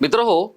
मित्र हो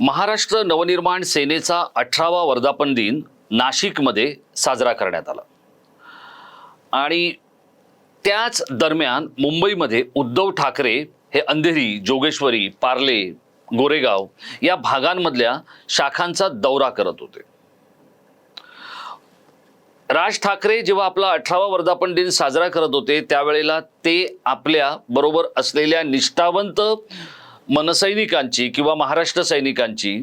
महाराष्ट्र नवनिर्माण सेनेचा अठरावा वर्धापन दिन नाशिकमध्ये साजरा करण्यात आला. आणि त्याच दरम्यान मुंबईमध्ये उद्धव ठाकरे हे अंधेरी जोगेश्वरी पार्ले गोरेगाव या भागांमधल्या शाखांचा दौरा करत होते. राज ठाकरे जेव्हा आपला अठरावा वर्धापन दिन साजरा करत होते त्यावेळेला ते आपल्या बरोबर असलेल्या निष्ठावंत मनसैनिकांची किंवा महाराष्ट्र सैनिकांची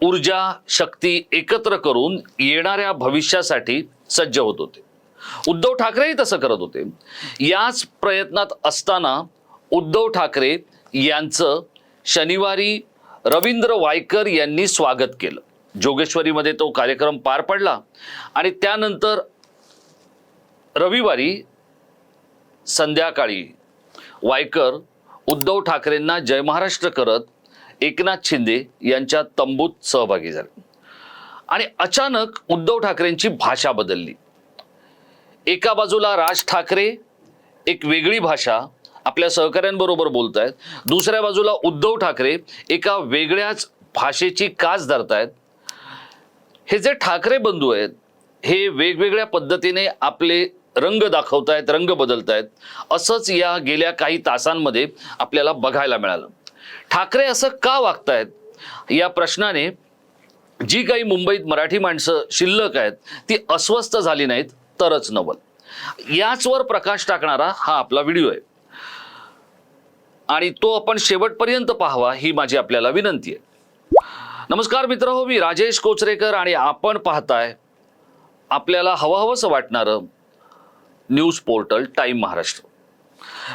ऊर्जा शक्ती एकत्र करून येणाऱ्या भविष्यासाठी सज्ज होत होते. उद्धव ठाकरेही तसं करत होते. याच प्रयत्नात असताना उद्धव ठाकरे यांचं शनिवारी रवींद्र वायकर यांनी स्वागत केलं. जोगेश्वरीमध्ये तो कार्यक्रम पार पडला आणि त्यानंतर रविवारी संध्याकाळी वायकर उद्धव ठाकरेंना जय महाराष्ट्र करत एकनाथ शिंदे यांच्या तंबूत सहभागी झाले. आणि अचानक उद्धव ठाकरेंची भाषा बदलली. एका बाजूला राज ठाकरे एक वेगळी भाषा आपल्या सहकाऱ्यांबरोबर बोलत आहेत दुसऱ्या बाजूला उद्धव ठाकरे एका वेगळ्याच भाषेची कास धरतायत. हे जे ठाकरे बंधू आहेत हे वेगवेगळ्या पद्धतीने आपले रंग दाखवतायत रंग बदलतायत असंच या गेल्या काही तासांमध्ये आपल्याला बघायला मिळालं. ठाकरे असं का वागतायत? या प्रश्नाने जी काही मुंबईत मराठी माणसं शिल्लक आहेत ती अस्वस्थ झाली नाहीत तरच नवल. याचवर प्रकाश टाकणारा हा आपला व्हिडिओ आहे. आणि तो आपण शेवटपर्यंत पाहावा ही माझी आपल्याला विनंती आहे. नमस्कार मित्र हो मी राजेश कोचरेकर आणि आपण पाहताय आपल्याला हवं हवंसं वाटणारं न्यूज पोर्टल टाईम महाराष्ट्र.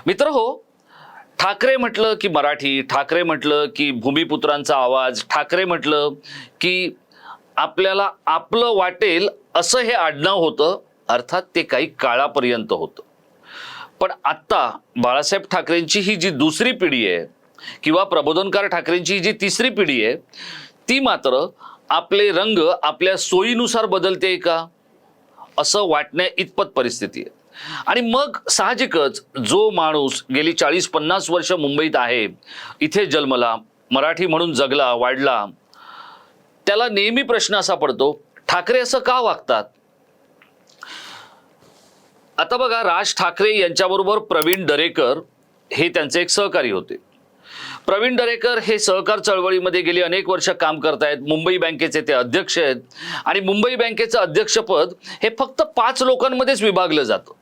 मित्र हो ठाकरे म्हटलं की मराठी ठाकरे म्हटलं की भूमिपुत्रांचा आवाज ठाकरे म्हटलं की आपल्याला आपलं वाटेल असं हे आडनाव होतं अर्थात ते काही काळापर्यंत होतं. पण आत्ता बाळासाहेब ठाकरेंची ही जी दुसरी पिढी आहे किंवा प्रबोधनकार ठाकरेंची जी तिसरी पिढी आहे ती मात्र आपले रंग आपल्या सोयीनुसार बदलते का? असं वाटण्या इतपत परिस्थिती आहे. आणि मग साहजिकच जो माणूस गेली चाळीस पन्नास वर्ष मुंबईत आहे इथे जन्मला मराठी म्हणून जगला वाढला त्याला नेहमी प्रश्न असा पडतो ठाकरे असं का वागतात? आता बघा राज ठाकरे यांच्याबरोबर प्रवीण दरेकर हे त्यांचे एक सहकारी होते. प्रवीण दरेकर हे सहकार चळवळीमध्ये गेली अनेक वर्ष काम करतायत मुंबई बँकेचे ते अध्यक्ष आहेत आणि मुंबई बँकेचं अध्यक्षपद हे फक्त पाच लोकांमध्येच विभागलं जातं.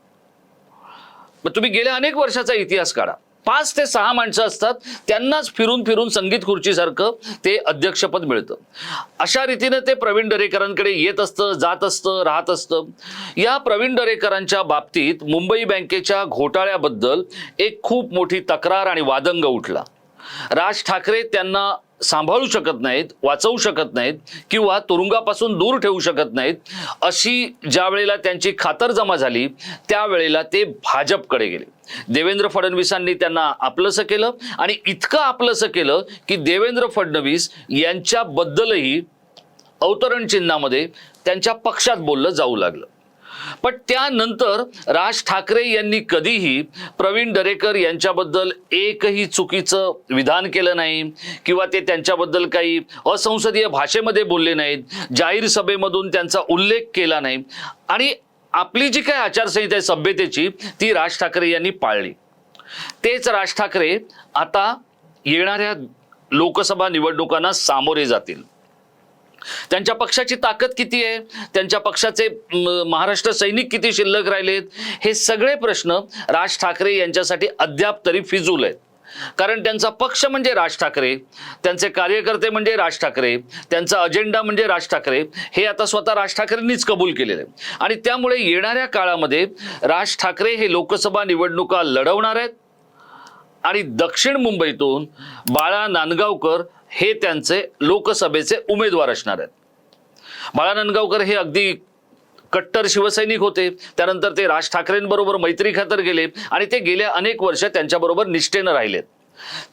मग तुम्ही गेल्या अनेक वर्षाचा इतिहास काढा. पाच ते सहा माणसं असतात त्यांनाच फिरून फिरून संगीत खुर्चीसारखं ते अध्यक्षपद मिळतं. अशा रीतीनं ते प्रवीण दरेकरांकडे येत असतं जात असतं राहत असतं. या प्रवीण दरेकरांच्या बाबतीत मुंबई बँकेच्या घोटाळ्याबद्दल एक खूप मोठी तक्रार आणि वादंग उठला. राज ठाकरे त्यांना सांभाळू शकत नाहीत वाचवू शकत नाहीत किंवा तुरुंगापासून दूर ठेवू शकत नाहीत अशी ज्या वेळेला त्यांची खातर जमा झाली त्यावेळेला ते भाजपकडे गेले. देवेंद्र फडणवीसांनी त्यांना आपलंसं केलं आणि इतकं आपलंसं केलं की देवेंद्र फडणवीस यांच्याबद्दलही अवतरण चिन्हामध्ये त्यांच्या पक्षात बोललं जाऊ लागलं. पण त्यानंतर राज ठाकरे यांनी कधीही प्रवीण दरेकर यांच्याबद्दल एकही चुकीचं विधान केलं नाही किंवा ते त्यांच्याबद्दल काही असंसदीय भाषेमध्ये बोलले नाहीत जाहीर सभेमधून त्यांचा उल्लेख केला नाही आणि आपली जी काय आचारसंहिता आहे सभ्यतेची ती राज ठाकरे यांनी पाळली. तेच राज ठाकरे आता येणाऱ्या लोकसभा निवडणुकांना सामोरे जातील. त्यांच्या पक्षाची ताकद किती आहे? त्यांच्या पक्षाचे महाराष्ट्र सैनिक किती शिल्लक राहिलेत? हे सगळे प्रश्न राज ठाकरे यांच्यासाठी अद्याप तरी फिजूल आहेत. कारण त्यांचा पक्ष म्हणजे राज ठाकरे त्यांचे कार्यकर्ते म्हणजे राज ठाकरे त्यांचा अजेंडा म्हणजे राज ठाकरे हे आता स्वतः राज ठाकरेंनीच कबूल केलेलं आहे. आणि त्यामुळे येणाऱ्या काळामध्ये राज ठाकरे हे लोकसभा निवडणुका लढवणार आहेत. आणि दक्षिण मुंबईतून बाळा नांदगावकर हे त्यांचे लोकसभेचे उमेदवार असणार आहेत. बाळा नांदगावकर हे अगदी कट्टर शिवसैनिक होते. त्यानंतर ते राज ठाकरेंबरोबर मैत्री खातर गेले आणि ते गेल्या अनेक वर्ष त्यांच्याबरोबर निष्ठेनं राहिलेत.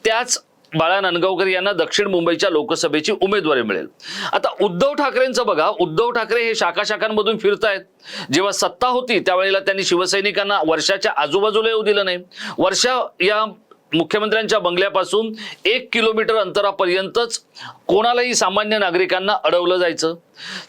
त्याच बाळा नांदगावकर यांना दक्षिण मुंबईच्या लोकसभेची उमेदवारी मिळेल. आता उद्धव ठाकरेंचं बघा उद्धव ठाकरे हे शाखा शाखांमधून फिरतायत. जेव्हा सत्ता होती त्यावेळेला त्यांनी शिवसैनिकांना वर्षाच्या आजूबाजूला येऊ दिलं नाही. वर्षा या मुख्यमंत्र्यांच्या बंगल्यापासून एक किलोमीटर अंतरापर्यंतच कोणालाही सामान्य नागरिकांना अडवलं जायचं.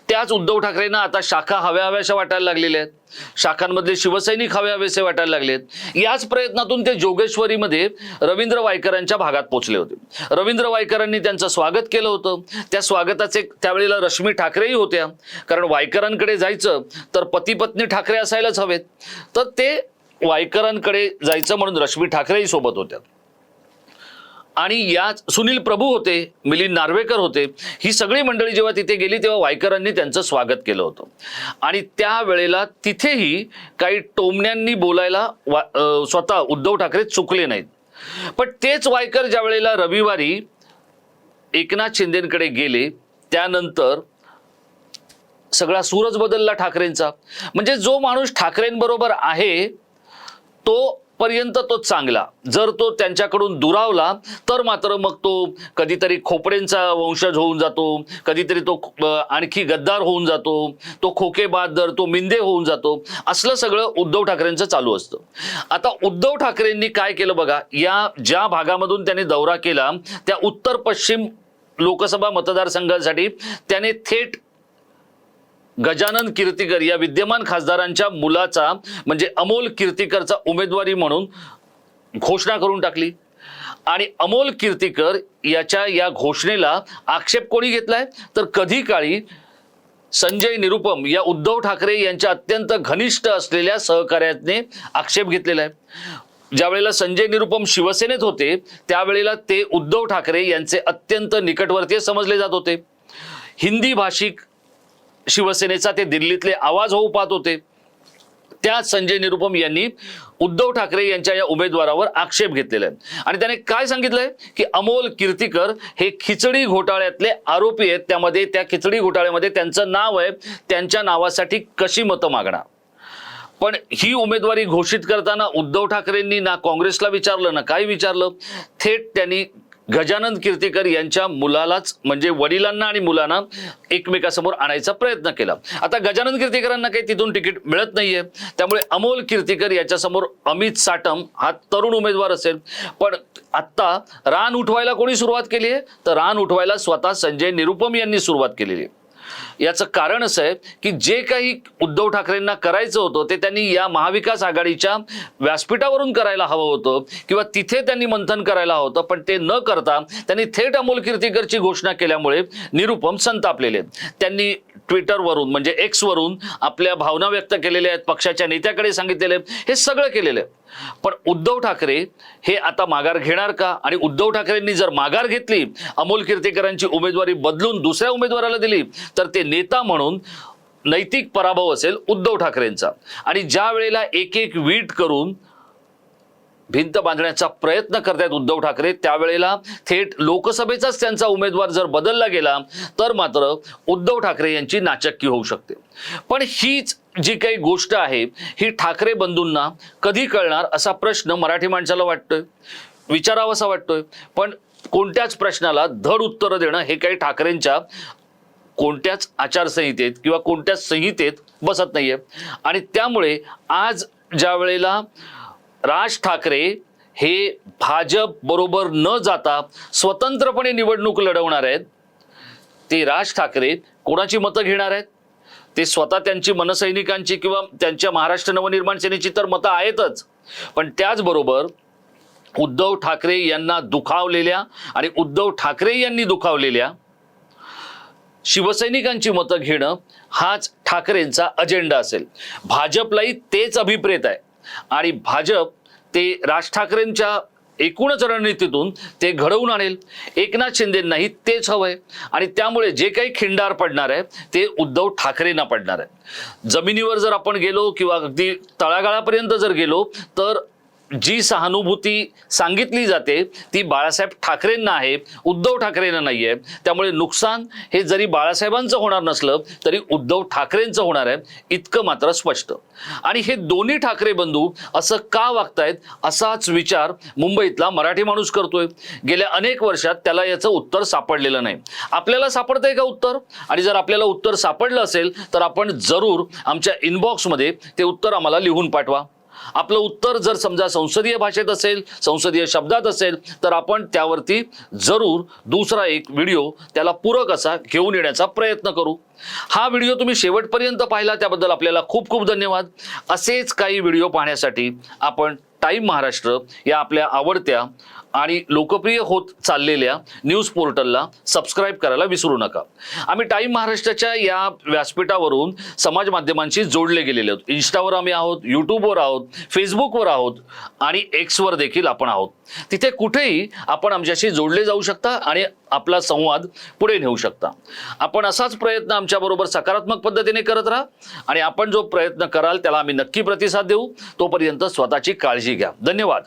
त्याच उद्धव ठाकरेंना आता शाखा हव्या हव्याशा वाटायला लागलेल्या आहेत. शाखांमधले शिवसैनिक हवे हवेसे वाटायला लागलेत याच प्रयत्नातून ते जोगेश्वरीमध्ये रवींद्र वायकरांच्या भागात पोहोचले होते. रवींद्र वायकरांनी त्यांचं स्वागत केलं होतं. त्या स्वागताचे त्यावेळेला रश्मी ठाकरेही होत्या. कारण वायकरांकडे जायचं तर पती पत्नी ठाकरे असायलाच हवेत. तर ते वायकरांकडे जायचं म्हणून रश्मी ठाकरेही सोबत होत्या. आणि याच सुनील प्रभू होते मिलिंद नार्वेकर होते ही सगळी मंडळी जेव्हा तिथे गेली तेव्हा वायकरांनी त्यांचं स्वागत केलं होतं. आणि त्यावेळेला तिथेही काही टोमण्यांनी बोलायला वा स्वतः उद्धव ठाकरे चुकले नाहीत. पण तेच वायकर ज्या वेळेला रविवारी एकनाथ शिंदेकडे गेले त्यानंतर सगळा सूरज बदलला ठाकरेंचा. म्हणजे जो माणूस ठाकरेंबरोबर आहे तो पर्यंत तो चांगला. जर तो त्यांच्याकडून दुरावला तर मात्र मग तो कधीतरी खोपडेंचा वंशज होऊन जातो कधीतरी तो आणखी गद्दार होऊन जातो तो खोकेबादर तो मिंदे होऊन जातो असलं सगळं उद्धव ठाकरेंचं चालू असतं. आता उद्धव ठाकरेंनी काय केलं बघा या ज्या भागामधून त्यांनी दौरा केला त्या उत्तर पश्चिम लोकसभा मतदारसंघासाठी त्याने थेट गजानन कीर्तिकर या विद्यमान खासदारांच्या मुलाचा म्हणजे अमोल कीर्तिकरचा उमेदवारी म्हणून घोषणा करून टाकली. आणि अमोल कीर्तिकर याच्या या घोषणेला आक्षेप कोणी घेतलाय? तर कधी काळी संजय निरुपम या उद्धव ठाकरे यांच्या अत्यंत घनिष्ठ असलेल्या सहकार्याने आक्षेप घेतलेला आहे. ज्यावेळेला संजय निरुपम शिवसेनेत होते त्यावेळेला ते उद्धव ठाकरे यांचे अत्यंत निकटवर्तीय समजले जात होते. हिंदी भाषिक शिवसेनेचा ते दिल्लीतले आवाज होऊ पाहत होते. त्याच संजय निरुपम यांनी उद्धव ठाकरे यांच्या या उमेदवारावर आक्षेप घेतलेला आहे. आणि त्याने काय सांगितलंय? की अमोल कीर्तीकर हे खिचडी घोटाळ्यातले आरोपी आहेत. त्यामध्ये त्या खिचडी घोटाळ्यामध्ये त्यांचं नाव आहे. त्यांच्या नावासाठी कशी मतं मागणार? पण ही उमेदवारी घोषित करताना उद्धव ठाकरेंनी ना काँग्रेसला विचारलं ना काय विचारलं? थेट त्यांनी गजानन कीर्तीकर यांच्या मुलालाच म्हणजे वडिलांना आणि मुलांना एकमेकासमोर आणायचा प्रयत्न केला. आता गजानन कीर्तीकरांना काही तिथून तिकीट मिळत नाहीये. त्यामुळे अमोल कीर्तीकर याच्यासमोर अमित साटम हा तरुण उमेदवार असेल. पण आत्ता रान उठवायला कोणी सुरुवात केली आहे तर रान उठवायला स्वतः संजय निरुपम यांनी सुरुवात केलेली आहे. याचं कारण असं आहे की जे काही उद्धव ठाकरेंना करायचं होतं ते त्यांनी या महाविकास आघाडीच्या व्यासपीठावरून करायला हवं होतं किंवा तिथे त्यांनी मंथन करायला हवं होतं पण ते न करता त्यांनी थेट अमोल कीर्तीकरची घोषणा केल्यामुळे निरुपम संतापलेले आहेत. त्यांनी ट्विटरवरून म्हणजे एक्सवरून आपल्या भावना व्यक्त केलेल्या आहेत पक्षाच्या नेत्याकडे सांगितलेले आहेत. हे सगळं केलेलं आहे पण उद्धव ठाकरे हे आता माघार घेणार का आणि उद्धव ठाकरेंनी जर माघार घेतली अमोल कीर्तिकरांची उमेदवारी बदलून दुसऱ्या उमेदवाराला दिली तर ते नेता म्हणून नैतिक पराभव असेल उद्धव ठाकरेंचा आणि ज्या वेळेला एक एक वीट करून भिंत बांधण्याचा प्रयत्न करतायत उद्धव ठाकरे. त्यावेळेला थेट लोकसभेचाच त्यांचा उमेदवार जर बदलला गेला तर मात्र उद्धव ठाकरे यांची नाचक्की होऊ शकते. पण हीच जी काही गोष्ट आहे ही ठाकरे बंधूंना कधी कळणार असा प्रश्न मराठी माणसाला वाटतोय? विचारावासा वाटतोय. पण कोणत्याच प्रश्नाला धड उत्तरं देणं हे काही ठाकरेंच्या कोणत्याच आचारसंहितेत किंवा कोणत्याच संहितेत बसत नाहीये. आणि त्यामुळे आज ज्या वेळेला राज ठाकरे हे भाजप बरोबर न जाता स्वतंत्रपणे निवडणूक लढवणार आहेत. ते राज ठाकरे कोणाची मतं घेणार आहेत? ते स्वतः त्यांची मनसैनिकांची किंवा त्यांच्या महाराष्ट्र नवनिर्माण सेनेची तर मतं आहेतच. पण त्याचबरोबर उद्धव ठाकरे यांना दुखावलेल्या आणि उद्धव ठाकरे यांनी दुखावलेल्या शिवसैनिकांची मतं घेणं हाच ठाकरेंचा अजेंडा असेल. भाजपलाही तेच अभिप्रेत आहे. आणि भाजप ते राज ठाकरेंच्या एकूणच रणनीतीतून ते घडवून आणेल. एकनाथ शिंदेंनाही तेच हवंय. आणि त्यामुळे जे काही खिंडार पडणार आहे ते उद्धव ठाकरेंना पडणार आहे. जमिनीवर जर आपण गेलो किंवा अगदी तळागाळापर्यंत जर गेलो तर जी सहानुभूती सांगितली जाते ती बाळासाहेब ठाकरेंना आहे उद्धव ठाकरेंना नाही आहे त्यामुळे नुकसान हे जरी बाळासाहेबांचं होणार नसलं तरी उद्धव ठाकरेंचं होणार आहे इतकं मात्र स्पष्ट. आणि हे दोन्ही ठाकरे बंधू असं का वागतायत असाच विचार मुंबईतला मराठी माणूस करतोय. गेल्या अनेक वर्षात त्याला याचं उत्तर सापडलेलं नाही. आपल्याला सापडतंय का उत्तर? आणि जर आपल्याला उत्तर सापडलं असेल तर आपण जरूर आमच्या इनबॉक्समध्ये ते उत्तर आम्हाला लिहून पाठवा. आपलं उत्तर जर समजा संसदीय भाषेत असेल संसदीय शब्दात असेल तर आपण त्यावरती जरूर दुसरा एक व्हिडिओ त्याला पूरक असा घेऊन येण्याचा प्रयत्न करू. हा व्हिडिओ तुम्ही शेवटपर्यंत पाहिला त्याबद्दल आपल्याला खूप खूप धन्यवाद. असेच काही व्हिडिओ पाहण्यासाठी आपण टाईम महाराष्ट्र या आपल्या आवडत्या आणि लोकप्रिय होत चाललेल्या न्यूज पोर्टलला सबस्क्राईब करायला विसरू नका. आम्ही टाईम महाराष्ट्राच्या या व्यासपीठावरून समाज माध्यमांशी जोडले गेलेले आहोत. इन्स्टावर आम्ही आहोत यूट्यूबवर आहोत फेसबुकवर आहोत आणि एक्सवर देखील आपण आहोत. तिथे कुठेही आपण आमच्याशी जोडले जाऊ शकता आणि आपला संवाद पुढे नेऊ शकता. आपण असाच प्रयत्न आमच्याबरोबर सकारात्मक पद्धतीने करत राहा आणि आपण जो प्रयत्न कराल त्याला आम्ही नक्की प्रतिसाद देऊ. तोपर्यंत स्वतःची काळजी घ्या. धन्यवाद.